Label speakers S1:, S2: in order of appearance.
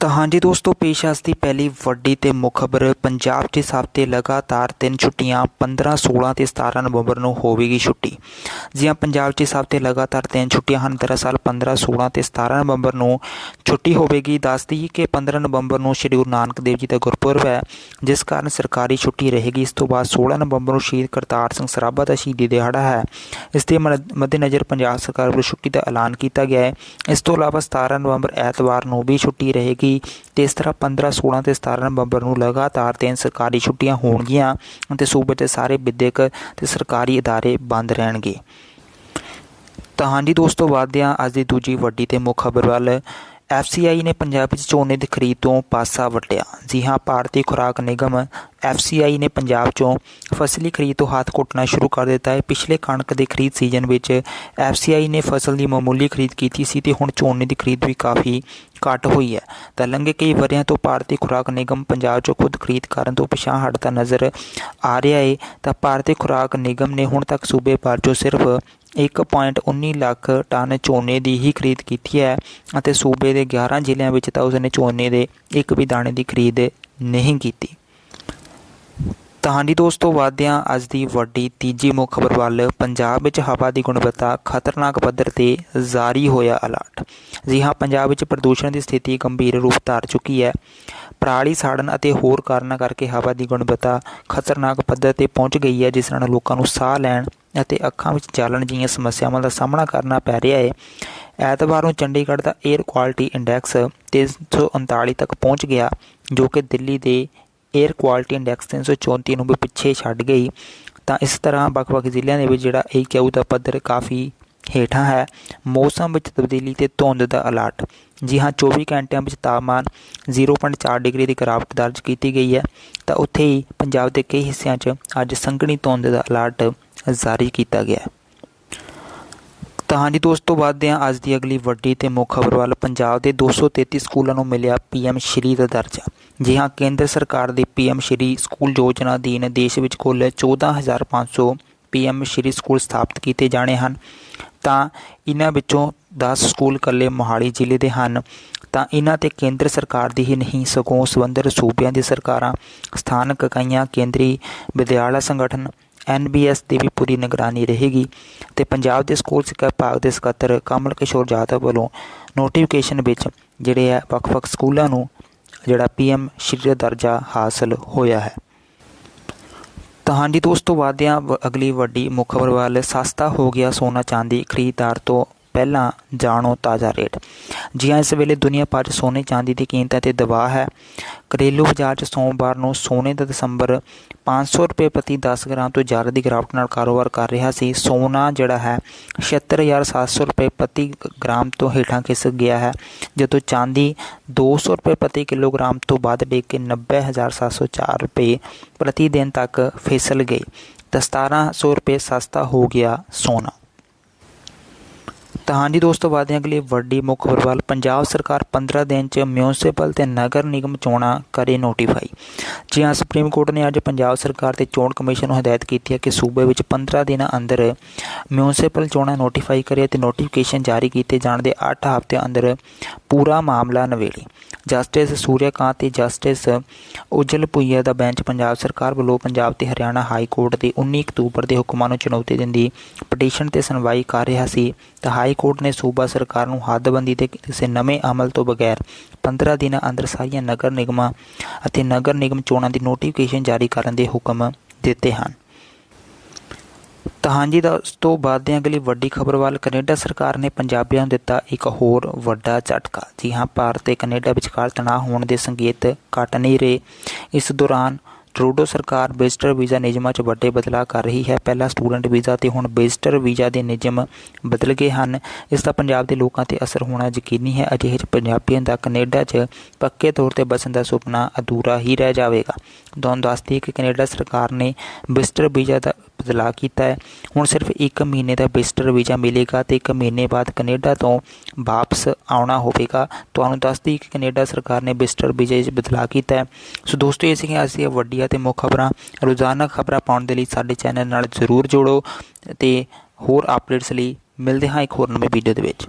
S1: ਤਾਂ ਹਾਂਜੀ ਦੋਸਤੋ, ਪੇਸ਼ ਹੈ ਦੀ ਪਹਿਲੀ ਵੱਡੀ ਤੇ ਮੁੱਖ ਖਬਰ। ਪੰਜਾਬ 'ਚ ਇਸ ਹਫ਼ਤੇ ਲਗਾਤਾਰ ਤਿੰਨ ਛੁੱਟੀਆਂ 15 16 ਤੇ 17 ਨਵੰਬਰ ਨੂੰ ਹੋਵੇਗੀ ਛੁੱਟੀ। ਜੀ ਹਾਂ ਪੰਜਾਬ 'ਚ ਇਸ ਹਫ਼ਤੇ ਲਗਾਤਾਰ ਤਿੰਨ ਛੁੱਟੀਆਂ ਹਨ ਦਰਅਸਲ 15 16 ਤੇ 17 ਨਵੰਬਰ ਨੂੰ ਛੁੱਟੀ ਹੋਵੇਗੀ ਦੱਸ ਦਈਏ ਕਿ 15 ਨਵੰਬਰ ਨੂੰ ਸ਼੍ਰੀ ਗੁਰੂ ਨਾਨਕ ਦੇਵ ਜੀ ਦਾ ਗੁਰਪੁਰਬ ਹੈ ਜਿਸ ਕਾਰਨ ਸਰਕਾਰੀ ਛੁੱਟੀ ਰਹੇਗੀ ਇਸ ਤੋਂ ਬਾਅਦ 16 ਨਵੰਬਰ ਨੂੰ ਸ਼ਹੀਦ ਕਰਤਾਰ ਸਿੰਘ ਸਰਾਭਾ ਦਾ ਸ਼ਹੀਦੀ ਦਿਹਾੜਾ ਹੈ ਇਸ ਦੇ ਮੱਦ- ਮੱਦੇਨਜ਼ਰ ਪੰਜਾਬ ਸਰਕਾਰ ਵੱਲੋਂ ਛੁੱਟੀ ਦਾ ਐਲਾਨ ਕੀਤਾ ਗਿਆ ਹੈ ਇਸ ਤੋਂ ਇਲਾਵਾ 17 ਨਵੰਬਰ ਐਤਵਾਰ ਨੂੰ ਵੀ ਛੁੱਟੀ ਰਹੇਗੀ ਤੇ ਇਸ ਤਰ੍ਹਾਂ 15 16 ਤੇ 17 ਨਵੰਬਰ ਨੂੰ ਲਗਾਤਾਰ ਤਿੰਨ ਸਰਕਾਰੀ ਛੁੱਟੀਆਂ ਹੋਣਗੀਆਂ ਅਤੇ ਸੂਬੇ ਦੇ ਸਾਰੇ ਵਿਦਿਅਕ ਤੇ ਸਰਕਾਰੀ ادارے ਬੰਦ ਰਹਿਣਗੇ ਤਾਂ ਹਾਂਜੀ ਦੋਸਤੋ ਵੱਧਦੇ ਹਾਂ, ਅੱਜ ਦੀ ਦੂਜੀ ਵੱਡੀ ਤੇ ਮੁੱਖ ਖਬਰ ਵੱਲ। FCI ਨੇ ਪੰਜਾਬ ਵਿੱਚ ਝੋਨੇ ਦੀ ਖਰੀਦ ਤੋਂ ਪਾਸਾ ਵਟਿਆ। ਜੀ ਹਾਂ, ਭਾਰਤੀ ਖੁਰਾਕ ਨਿਗਮ FCI ਨੇ ਪੰਜਾਬ 'ਚੋਂ ਫਸਲੀ ਖਰੀਦ ਤੋਂ ਹੱਥ ਘੁੱਟਣਾ ਸ਼ੁਰੂ ਕਰ ਦਿੱਤਾ ਹੈ। ਪਿਛਲੇ ਕਣਕ ਦੇ ਖਰੀਦ ਸੀਜ਼ਨ ਵਿੱਚ FCI ਨੇ ਫਸਲ ਦੀ ਮਾਮੂਲੀ ਖਰੀਦ ਕੀਤੀ ਸੀ ਤੇ ਹੁਣ ਝੋਨੇ ਦੀ ਖਰੀਦ ਵੀ ਕਾਫੀ ਘੱਟ ਹੋਈ ਹੈ। ਤਾਂ ਲੰਘੇ ਕਈ ਵਰ੍ਹਿਆਂ ਤੋਂ ਭਾਰਤੀ ਖੁਰਾਕ ਨਿਗਮ ਪੰਜਾਬ 'ਚੋਂ ਖੁਦ ਖਰੀਦ ਕਰਨ ਤੋਂ ਪਿਛਾਂ ਹਟਦਾ ਨਜ਼ਰ ਆ ਰਿਹਾ ਹੈ। ਤਾਂ ਭਾਰਤੀ ਖੁਰਾਕ ਨਿਗਮ ਨੇ ਹੁਣ ਤੱਕ ਸੂਬੇ ਭਰ 'ਚੋਂ ਸਿਰਫ 1.19 ਲੱਖ ਟਨ ਝੋਨੇ ਦੀ ਹੀ ਖਰੀਦ ਕੀਤੀ ਹੈ ਅਤੇ ਸੂਬੇ ਦੇ 11 ਜ਼ਿਲ੍ਹਿਆਂ ਵਿੱਚ ਤਾਂ ਉਸਨੇ ਝੋਨੇ ਦੇ ਇੱਕ ਵੀ ਦਾਣੇ ਦੀ ਖਰੀਦ ਨਹੀਂ ਕੀਤੀ। ਤਾਂ ਹਾਂਜੀ ਦੋਸਤੋ ਵਾਦਿਆਂ ਅੱਜ ਦੀ ਵੱਡੀ ਤੀਜੀ ਮੁੱਖ ਖਬਰ ਵੱਲ ਪੰਜਾਬ ਵਿੱਚ ਹਵਾ ਦੀ ਗੁਣਵੱਤਾ ਖਤਰਨਾਕ ਪੱਧਰ ਤੇ ਜਾਰੀ ਹੋਇਆ ਅਲਰਟ ਜੀ ਹਾਂ, ਪੰਜਾਬ ਵਿੱਚ ਪ੍ਰਦੂਸ਼ਣ ਦੀ ਸਥਿਤੀ ਗੰਭੀਰ ਰੂਪ ਧਾਰ ਚੁੱਕੀ ਹੈ। ਪਰਾਲੀ ਸਾੜਨ ਅਤੇ ਹੋਰ ਕਾਰਨਾਂ ਕਰਕੇ ਹਵਾ ਦੀ ਗੁਣਵੱਤਾ ਖਤਰਨਾਕ ਪੱਧਰ ਤੇ ਪਹੁੰਚ ਗਈ ਹੈ, ਜਿਸ ਨਾਲ ਲੋਕਾਂ ਨੂੰ ਸਾਹ ਲੈਣ ਅਤੇ ਅੱਖਾਂ ਵਿੱਚ ਜਲਣ ਜਿਹੀਆਂ ਸਮੱਸਿਆਵਾਂ ਦਾ ਸਾਹਮਣਾ ਕਰਨਾ ਪੈ ਰਿਹਾ ਹੈ। ਐਤਵਾਰ ਨੂੰ ਚੰਡੀਗੜ੍ਹ ਦਾ 에ਅਰ ਕੁਆਲਿਟੀ ਇੰਡੈਕਸ 339 ਤੱਕ ਪਹੁੰਚ ਗਿਆ, ਜੋ ਕਿ ਦਿੱਲੀ ਦੇ 에ਅਰ ਕੁਆਲਿਟੀ ਇੰਡੈਕਸ 334 ਨੂੰ ਵੀ ਪਿੱਛੇ ਛੱਡ ਗਈ, ਤਾਂ ਇਸ ਤਰ੍ਹਾਂ ਵੱਖ-ਵੱਖ ਜ਼ਿਲ੍ਹਿਆਂ ਦੇ ਵਿੱਚ ਜਿਹੜਾ AQI ਦਾ ਪੱਧਰ ਕਾਫੀ ਹੇਠਾਂ ਹੈ। ਮੌਸਮ ਵਿੱਚ ਤਬਦੀਲੀ ਤੇ ਧੁੰਦ ਦਾ ਅਲਰਟ ਜੀ ਹਾਂ 24 ਘੰਟਿਆਂ ਵਿੱਚ ਤਾਪਮਾਨ 0.4 ਡਿਗਰੀ ਦੀ ਗਿਰਾਵਟ ਦਰਜ ਕੀਤੀ ਗਈ ਹੈ। ਤਾਂ ਉੱਥੇ ਹੀ ਪੰਜਾਬ ਦੇ ਕਈ ਹਿੱਸਿਆਂ 'ਚ ਅੱਜ ਸੰਘਣੀ ਧੁੰਦ ਦਾ ਅਲਰਟ ਜਾਰੀ ਕੀਤਾ ਗਿਆ ਹੈ। ਤਾਂ ਹਾਂਜੀ ਦੋਸਤੋ ਵੱਧਦੇ ਹਾਂ, ਅੱਜ ਦੀ ਅਗਲੀ ਵੱਡੀ ਤੇ ਮੁੱਖ ਖਬਰ ਵੱਲ। ਪੰਜਾਬ ਦੇ 233 ਸਕੂਲਾਂ ਨੂੰ ਮਿਲਿਆ ਪੀਐਮ ਸ਼੍ਰੀ ਦਾ ਦਰਜਾ। ਜੀ ਹਾਂ, ਕੇਂਦਰ ਸਰਕਾਰ ਦੀ ਪੀਐਮ ਸ਼੍ਰੀ ਸਕੂਲ ਯੋਜਨਾ ਅਧੀਨ ਦੇਸ਼ ਵਿੱਚ ਕੁੱਲ 14500 ਪੀਐਮ ਸ਼੍ਰੀ ਸਕੂਲ ਸਥਾਪਿਤ ਕੀਤੇ ਜਾਣੇ ਹਨ। ਤਾਂ ਇਹਨਾਂ ਵਿੱਚੋਂ 10 ਸਕੂਲ ਕੱਲੇ ਮੋਹਾਲੀ ਜ਼ਿਲ੍ਹੇ ਦੇ ਹਨ। ਤਾਂ ਇਹਨਾਂ ਤੇ ਕੇਂਦਰ ਸਰਕਾਰ ਦੀ ਹੀ ਨਹੀਂ, ਸਗੋਂ ਸਬੰਧਤ ਸੂਬਿਆਂ ਦੀ ਸਰਕਾਰਾਂ, ਸਥਾਨਕ ਇਕਾਈਆਂ, ਕੇਂਦਰੀ ਵਿਦਿਆਲਾ ਸੰਗਠਨ ਐਨਬੀਐਸ ਦੀ ਵੀ ਪੂਰੀ ਨਿਗਰਾਨੀ ਰਹੇਗੀ ਤੇ ਪੰਜਾਬ ਦੇ ਸਕੂਲ ਸਿੱਖਿਆ ਵਿਭਾਗ ਦੇ ਸਕੱਤਰ ਕਮਲ ਕਿਸ਼ੋਰ ਜਾਦਵ ਵੱਲੋਂ ਨੋਟੀਫਿਕੇਸ਼ਨ ਵਿੱਚ ਜਿਹੜੇ ਹੈ ਵੱਖ-ਵੱਖ ਸਕੂਲਾਂ ਨੂੰ ਜਿਹੜਾ ਪੀਐਮ ਸ਼੍ਰੀ ਦਾ ਦਰਜਾ ਹਾਸਲ ਹੋਇਆ ਹੈ। ਤਾਂ ਹਾਂਜੀ, ਦੋਸਤੋ ਵਾਦਿਆਂ ਅਗਲੀ ਵੱਡੀ ਮੁੱਖ ਖਬਰ ਵੱਲ ਸਸਤਾ ਹੋ ਗਿਆ ਸੋਨਾ ਚਾਂਦੀ ਖਰੀਦਦਾਰ ਤੋਂ ਪਹਿਲਾਂ ਜਾਣੋ ਤਾਜ਼ਾ ਰੇਟ। ਜੀ ਹਾਂ ਇਸ ਵੇਲੇ ਦੁਨੀਆ ਭਰ 'ਚ ਸੋਨੇ ਚਾਂਦੀ ਦੀ ਕੀਮਤਾਂ ਤੇ ਦਬਾਅ ਹੈ। ਘਰੇਲੂ ਬਾਜ਼ਾਰ 'ਚ ਸੋਮਵਾਰ ਨੂੰ ਸੋਨੇ ਦਾ ਦਸੰਬਰ 500 ਰੁਪਏ ਪ੍ਰਤੀ 10 ਗ੍ਰਾਮ ਤੋਂ ਜ਼ਿਆਦਾ ਦੀ ਗਿਰਾਵਟ ਨਾਲ ਕਾਰੋਬਾਰ ਕਰ ਰਿਹਾ ਸੀ। ਸੋਨਾ ਜਿਹੜਾ ਹੈ 76700 ਰੁਪਏ ਪ੍ਰਤੀ ਗ੍ਰਾਮ ਤੋਂ ਹੇਠਾਂ ਖਿਸਕ ਗਿਆ ਹੈ, ਜਦੋਂ ਚਾਂਦੀ 200 ਰੁਪਏ ਪ੍ਰਤੀ ਕਿਲੋਗ੍ਰਾਮ ਤੋਂ ਵੱਧ ਡਿੱਗ ਕੇ 90704 ਰੁਪਏ ਪ੍ਰਤੀ ਦਿਨ ਤੱਕ ਫਿਸਲ ਗਈ। ਤਾਂ 1700 ਰੁਪਏ ਸਸਤਾ ਹੋ ਗਿਆ ਸੋਨਾ। ਤਾਂ ਹਾਂਜੀ ਦੋਸਤੋ ਵਾਦੇ ਅਗਲੀ ਵੱਡੀ ਮੁੱਖ ਖਬਰ ਵੱਲ ਪੰਜਾਬ ਸਰਕਾਰ 15 ਦਿਨ ਚ ਮਿਊਨਿਸਪਲ ਤੇ ਨਗਰ ਨਿਗਮ ਚੋਣਾਂ ਕਰੇ ਨੋਟੀਫਾਈ ਜੀ ਹਾਂ, ਸੁਪਰੀਮ ਕੋਰਟ ਨੇ ਅੱਜ ਪੰਜਾਬ ਸਰਕਾਰ ਤੇ ਚੋਣ ਕਮਿਸ਼ਨ ਨੂੰ ਹਦਾਇਤ ਕੀਤੀ ਹੈ ਕਿ ਸੂਬੇ ਵਿੱਚ 15 ਦਿਨਾਂ ਅੰਦਰ ਮਿਊਨਿਸਪਲ ਚੋਣਾਂ ਨੋਟੀਫਾਈ ਕਰੇ ਤੇ ਨੋਟੀਫਿਕੇਸ਼ਨ ਜਾਰੀ ਕੀਤੇ ਜਾਣ ਦੇ 8 ਹਫ਼ਤਿਆਂ ਅੰਦਰ ਪੂਰਾ ਮਾਮਲਾ ਨਵੇੜੇ ਜਸਟਿਸ ਸੂਰਿਆਕਾਂਤ ਤੇ ਜਸਟਿਸ ਉਜਲ ਪੁਈਆ ਦਾ ਬੈਂਚ ਪੰਜਾਬ ਸਰਕਾਰ ਵੱਲੋਂ ਪੰਜਾਬ ਤੇ ਹਰਿਆਣਾ ਹਾਈ ਕੋਰਟ ਦੇ 19 ਅਕਤੂਬਰ ਦੇ ਹੁਕਮਾਂ ਨੂੰ ਚੁਣੌਤੀ ਦਿੰਦੀ। ਪਟੀਸ਼ਨ ਤੇ ਸੁਣਵਾਈ ਕਰ ਰਿਹਾ ਸੀ ਤਾਂ ਹਾਈ ਕੋਰਟ ਨੇ ਸੂਬਾ ਸਰਕਾਰ ਨੂੰ ਹੱਦਬੰਦੀ ਤੇ ਕਿਸੇ ਨਵੇਂ ਅਮਲ ਤੋਂ ਬਗੈਰ 15 ਦਿਨਾਂ ਅੰਦਰ ਸਾਰੀਆਂ ਨਗਰ ਨਿਗਮਾਂ ਅਤੇ ਨਗਰ ਨਿਗਮ ਚੋਣਾਂ ਦੀ ਨੋਟੀਫਿਕੇਸ਼ਨ ਜਾਰੀ ਕਰਨ ਦੇ ਹੁਕਮ ਦਿੱਤੇ ਹਨ। ਤਾਂ ਹਾਂਜੀ ਦੋਸਤੋ ਬਾਅਦ ਅਗਲੀ ਵੱਡੀ ਖਬਰ ਵੱਲ ਕੈਨੇਡਾ ਸਰਕਾਰ ਨੇ ਪੰਜਾਬੀਆਂ ਨੂੰ ਦਿੱਤਾ ਇੱਕ ਹੋਰ ਵੱਡਾ ਝਟਕਾ। ਜੀ ਹਾਂ, ਭਾਰਤ ਤੇ ਕੈਨੇਡਾ ਵਿਚਕਾਰ ਤਣਾਅ ਹੋਣ ਦੇ ਸੰਕੇਤ ਘਟ ਨਹੀਂ ਰਹੇ। ਇਸ ਦੌਰਾਨ ਟਰੂਡੋ ਸਰਕਾਰ ਵਿਜ਼ਟਰ ਵੀਜ਼ਾ ਨਿਯਮਾਂ 'ਚ ਵੱਡੇ ਬਦਲਾਅ ਕਰ ਰਹੀ ਹੈ। ਪਹਿਲਾਂ ਸਟੂਡੈਂਟ ਵੀਜ਼ਾ ਤੇ ਹੁਣ ਵਿਜ਼ਟਰ ਵੀਜ਼ਾ ਦੇ ਨਿਯਮ ਬਦਲ ਗਏ ਹਨ। ਇਸ ਦਾ ਪੰਜਾਬ ਦੇ ਲੋਕਾਂ ਤੇ ਅਸਰ ਹੋਣਾ ਯਕੀਨੀ ਹੈ। ਅਜਿਹੇ 'ਚ ਪੰਜਾਬੀਆਂ ਦਾ ਕੈਨੇਡਾ 'ਚ ਪੱਕੇ ਤੌਰ ਤੇ ਬਸਣ ਦਾ ਸੁਪਨਾ ਅਧੂਰਾ ਹੀ ਰਹਿ ਜਾਵੇਗਾ। ਦੋਨ ਦੱਸਦੀ ਕਿ ਕੈਨੇਡਾ ਸਰਕਾਰ ਨੇ ਵਿਜ਼ਟਰ ਵੀਜ਼ਾ ਦਾ ਬਦਲਾਅ ਕੀਤਾ ਹੈ। ਹੁਣ ਸਿਰਫ 1 ਮਹੀਨੇ ਦਾ ਵਿਜ਼ਟਰ ਵੀਜ਼ਾ ਮਿਲੇਗਾ ਤੇ 1 ਮਹੀਨੇ ਬਾਅਦ ਕੈਨੇਡਾ ਤੋਂ ਵਾਪਸ ਆਉਣਾ ਹੋਵੇਗਾ। ਤੁਹਾਨੂੰ ਦੱਸਦੀ ਕਿ ਕੈਨੇਡਾ ਸਰਕਾਰ ਨੇ ਵਿਜ਼ਟਰ ਵੀਜ਼ੇ ਵਿੱਚ ਬਦਲਾਅ ਕੀਤਾ ਹੈ। ਸੋ ਦੋਸਤੋ, ਇਹ ਸੀ ਅੱਜ ਦੀਆਂ ਵੱਡੀਆਂ ਤੇ ਮੁੱਖ ਖਬਰਾਂ। ਰੋਜ਼ਾਨਾ ਖਬਰਾਂ ਪਾਉਣ ਦੇ ਲਈ ਸਾਡੇ ਚੈਨਲ ਨਾਲ ਜ਼ਰੂਰ ਜੁੜੋ ਤੇ ਹੋਰ ਅਪਡੇਟਸ ਲਈ ਮਿਲਦੇ ਹਾਂ ਇੱਕ ਹੋਰ ਨਵੇਂ ਵੀਡੀਓ ਦੇ ਵਿੱਚ।